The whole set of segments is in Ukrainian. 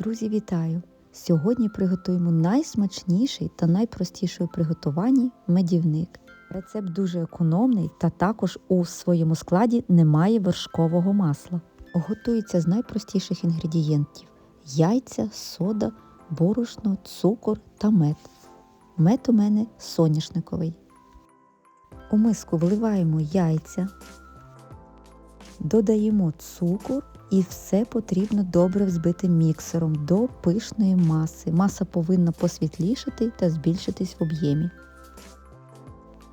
Друзі, вітаю! Сьогодні приготуємо найсмачніший та найпростіший у приготуванні медівник. Рецепт дуже економний та також у своєму складі немає вершкового масла. Готується з найпростіших інгредієнтів: яйця, сода, борошно, цукор та мед. Мед у мене соняшниковий. У миску вливаємо яйця, додаємо цукор і все потрібно добре взбити міксером до пишної маси. Маса повинна посвітлішати та збільшитись в об'ємі.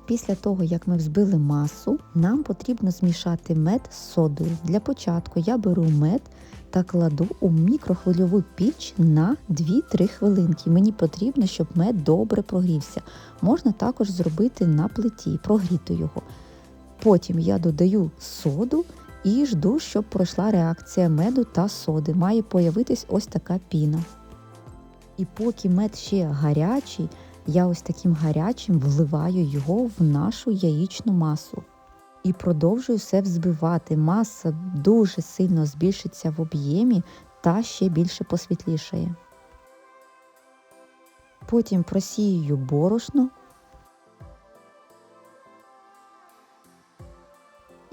Після того, як ми взбили масу, нам потрібно змішати мед з содою. Для початку я беру мед та кладу у мікрохвильову піч на 2-3 хвилинки. Мені потрібно, щоб мед добре прогрівся. Можна також зробити на плиті, прогріти його. Потім я додаю соду і жду, щоб пройшла реакція меду та соди. Має появитись ось така піна. І поки мед ще гарячий, я ось таким гарячим вливаю його в нашу яєчну масу. І продовжую все взбивати. Маса дуже сильно збільшиться в об'ємі та ще більше посвітлішає. Потім просіюю борошно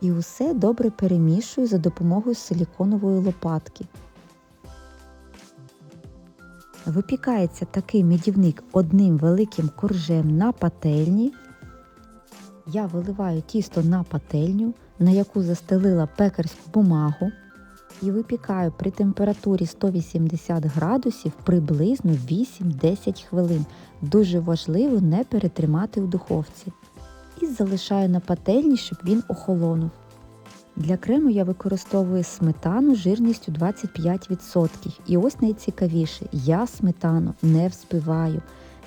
і усе добре перемішую за допомогою силіконової лопатки. Випікається такий медівник одним великим коржем на пательні. Я виливаю тісто на пательню, на яку застелила пекарську бумагу, і випікаю при температурі 180 градусів приблизно 8-10 хвилин. Дуже важливо не перетримати у духовці. І залишаю на пательні, щоб він охолонув. Для крему я використовую сметану жирністю 25%. І ось найцікавіше, я сметану не взбиваю.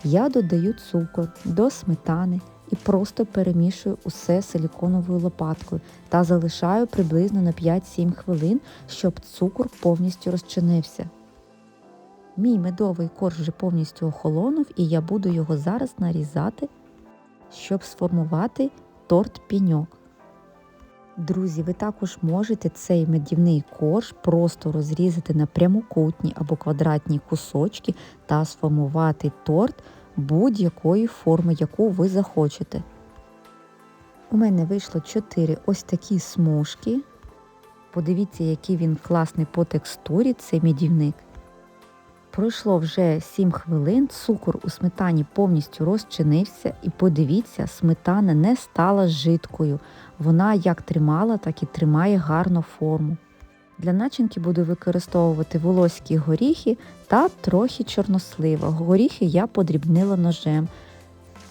Я додаю цукор до сметани і просто перемішую усе силіконовою лопаткою та залишаю приблизно на 5-7 хвилин, щоб цукор повністю розчинився. Мій медовий корж вже повністю охолонув і я буду його зараз нарізати, щоб сформувати торт піньок. Друзі, ви також можете цей медівний корж просто розрізати на прямокутні або квадратні кусочки та сформувати торт будь-якої форми, яку ви захочете. У мене вийшло 4 ось такі смужки. Подивіться, який він класний по текстурі, цей медівник. Пройшло вже 7 хвилин, цукор у сметані повністю розчинився, і подивіться, сметана не стала жидкою. Вона як тримала, так і тримає гарну форму. Для начинки буду використовувати волоські горіхи та трохи чорнослива. Горіхи я подрібнила ножем.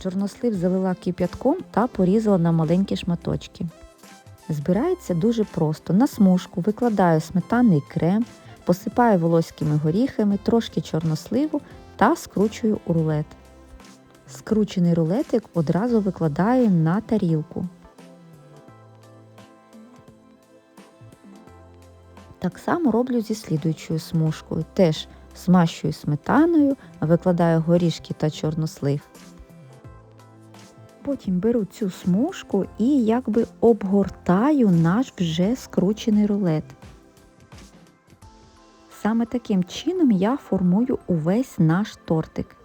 Чорнослив залила кип'ятком та порізала на маленькі шматочки. Збирається дуже просто. На смужку викладаю сметанний крем, посипаю волоськими горіхами, трошки чорносливу та скручую у рулет. Скручений рулетик одразу викладаю на тарілку. Так само роблю зі слідуючою смужкою. Теж смащую сметаною, викладаю горішки та чорнослив. Потім беру цю смужку і якби обгортаю наш вже скручений рулет. Саме таким чином я формую увесь наш тортик.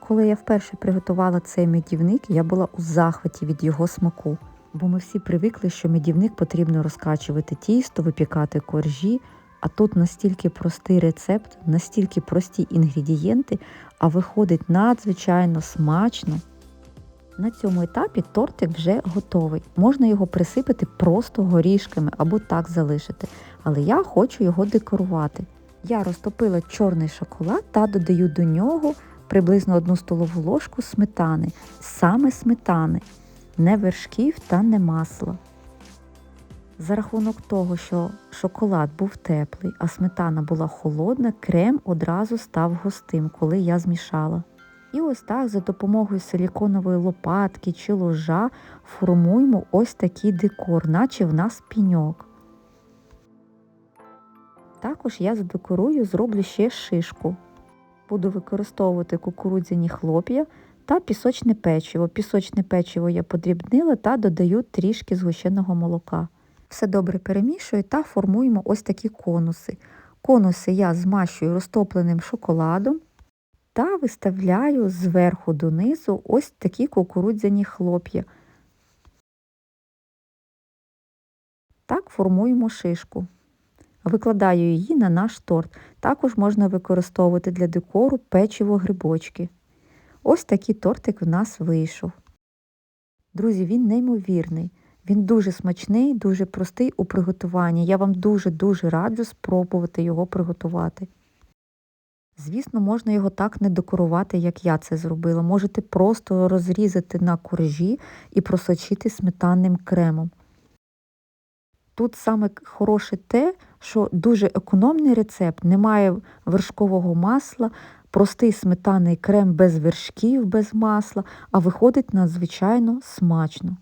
Коли я вперше приготувала цей медівник, я була у захваті від його смаку. Бо ми всі привикли, що медівник потрібно розкачувати тісто, випікати коржі, а тут настільки простий рецепт, настільки прості інгредієнти, а виходить надзвичайно смачно. На цьому етапі тортик вже готовий. Можна його присипати просто горішками або так залишити. Але я хочу його декорувати. Я розтопила чорний шоколад та додаю до нього приблизно одну столову ложку сметани, саме сметани не вершків та не масла. За рахунок того, що шоколад був теплий, а сметана була холодна, крем одразу став густим, коли я змішала. І ось так за допомогою силіконової лопатки чи ложа формуємо ось такий декор, наче в нас піньок. Також я задекорую, зроблю ще шишку. Буду використовувати кукурудзяні хлоп'я та пісочне печиво. Пісочне печиво я подрібнила та додаю трішки згущеного молока. Все добре перемішую та формуємо ось такі конуси. Конуси я змащую розтопленим шоколадом та виставляю зверху донизу ось такі кукурудзяні хлоп'я. Так формуємо шишку. Викладаю її на наш торт. Також можна використовувати для декору печиво грибочки. Ось такий тортик в нас вийшов. Друзі, він неймовірний. Він дуже смачний, дуже простий у приготуванні. Я вам дуже-дуже раджу спробувати його приготувати. Звісно, можна його так не декорувати, як я це зробила. Можете просто розрізати на коржі і просочити сметанним кремом. Тут саме хороше те, що дуже економний рецепт, немає вершкового масла, простий сметанний крем без вершків, без масла, а виходить надзвичайно смачно.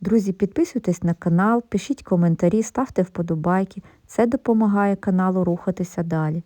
Друзі, підписуйтесь на канал, пишіть коментарі, ставте вподобайки. Це допомагає каналу рухатися далі.